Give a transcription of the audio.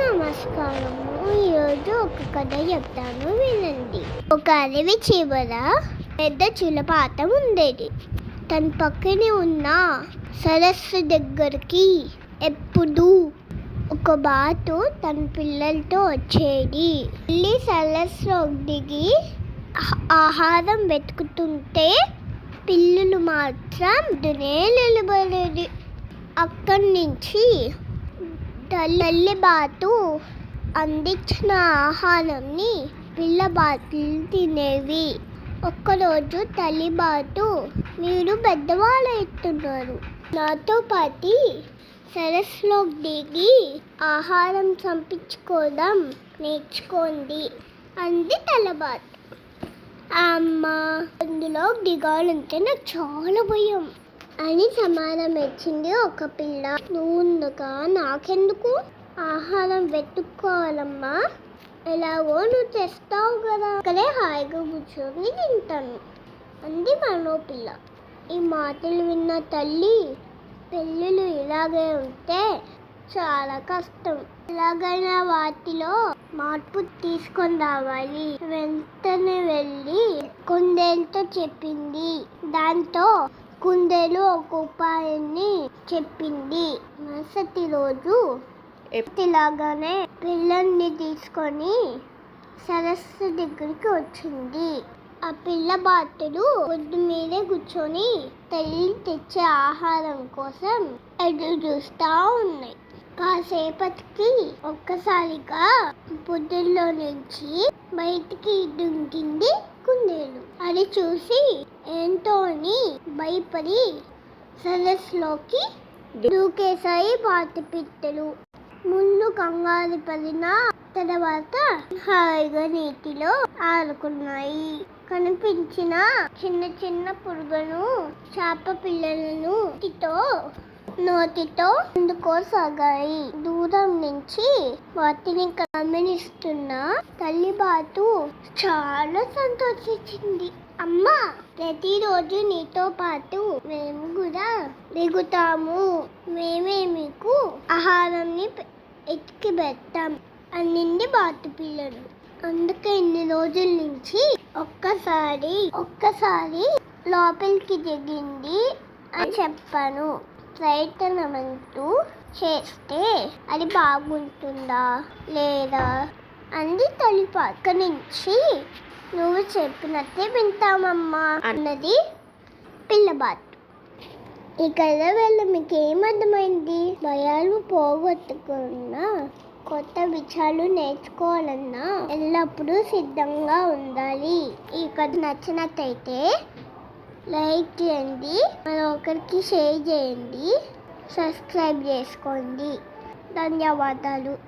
నమస్కారము ఈరోజు ఒక కథ చెప్తాను వినండి. ఒక అడవి చివర పెద్ద చిలపాతం ఉండేది. తన పక్కనే ఉన్న సరస్సు దగ్గరికి ఎప్పుడు ఒక బాతు తన పిల్లలతో వచ్చేది. వెళ్ళి సరస్సులో దిగి ఆహారం వెతుకుతుంటే పిల్లులు మాత్రం దునే నిలబడేది అక్కడి నుంచి తల్లి బాతు. అందించిన ఆహారాన్ని పిల్ల బాతులు తినేవి. ఒక్కరోజు తల్లి బాతు మీరు పెద్దవాళ్ళు ఎత్తున్నారు నాతో పాటి సరస్సులో దిగి ఆహారం చంపించుకోవడం నేర్చుకోండి అంది తలబాటు అమ్మ అందులో దిగాలంటే నాకు చాలా భయం. అని సమాధానం ఇచ్చింది ఒక పిల్ల. నువ్వు ఉండగా నాకెందుకు ఆహారం వెతుక్కోవాలమ్మా? ఎలాగో నువ్వు తెస్తావు కదా. అక్కడే హాయిగా కూర్చొని తింటాను. అంది మనో పిల్ల. ఈ మాటలు విన్న తల్లి పెళ్ళిళ్ళు ఇలాగే ఉంటే చాలా కష్టం. ఎలాగైనా వాటిలో మార్పు తీసుకొని రావాలి. వెంటనే వెళ్ళి కొందేంతో చెప్పింది. దాంతో కుందేలు ఒక ఉపాయాన్ని చెప్పింది. మరుసటి రోజు ఎప్పటిలాగానే పిల్లల్ని తీసుకొని సరస్సు దగ్గరికి వచ్చింది. ఆ పిల్ల బాతులు ఒడ్డు మీదే కూర్చొని తల్లి తెచ్చే ఆహారం కోసం ఎదురు చూస్తూ ఉన్నాయి. కాసేపటికి ఒక్కసారిగా పొద్దుల్లో నుంచి బయటికి దుంకింది కుందేలు. అది చూసి ఏంటో అని భయపడి సరస్సులోకి దూకేశాయి బాతి పిట్టలు. ముందు కంగారు పడిన తర్వాత హాయిగా నీటిలో ఆడుకున్నాయి కనిపించిన చిన్న చిన్న పురుగును చేప పిల్లలను తో నోటితో ముందుకోసాగాయి దూరం నుంచి వాటిని గమనిస్తున్న తల్లి బాతు చాలా సంతోషించింది. అమ్మ ప్రతిరోజు నీతో పాటు మేము కూడా దిగుతాము. మేమే మీకు ఆహారాన్ని పె- ఎత్తికి పెడతాం అన్నింది బాతు పిల్లలు. అందుకే ఇన్ని రోజుల నుంచి ఒక్కసారి ఒక్కసారి లోపలికి దిగింది అని చెప్పాను. ప్రయత్నమంటూ చేస్తే అది బాగుంటుందా లేదా అంది తల్లి పక్క నుంచి. నువ్వు చెప్పినట్టే వింటామమ్మా అన్నది పిల్లబాత్ ఈ కథ వల్ల మీకు ఏమర్థమైంది భయాలు పోగొట్టుకున్నా కొత్త విషయాలు నేర్చుకోవాలన్నా ఎల్లప్పుడూ సిద్ధంగా ఉండాలి. ఈ కథ నచ్చినట్టయితే లైక్ చేయండి. మరొకరికి షేర్ చేయండి. సబ్స్క్రైబ్ చేసుకోండి. ధన్యవాదాలు.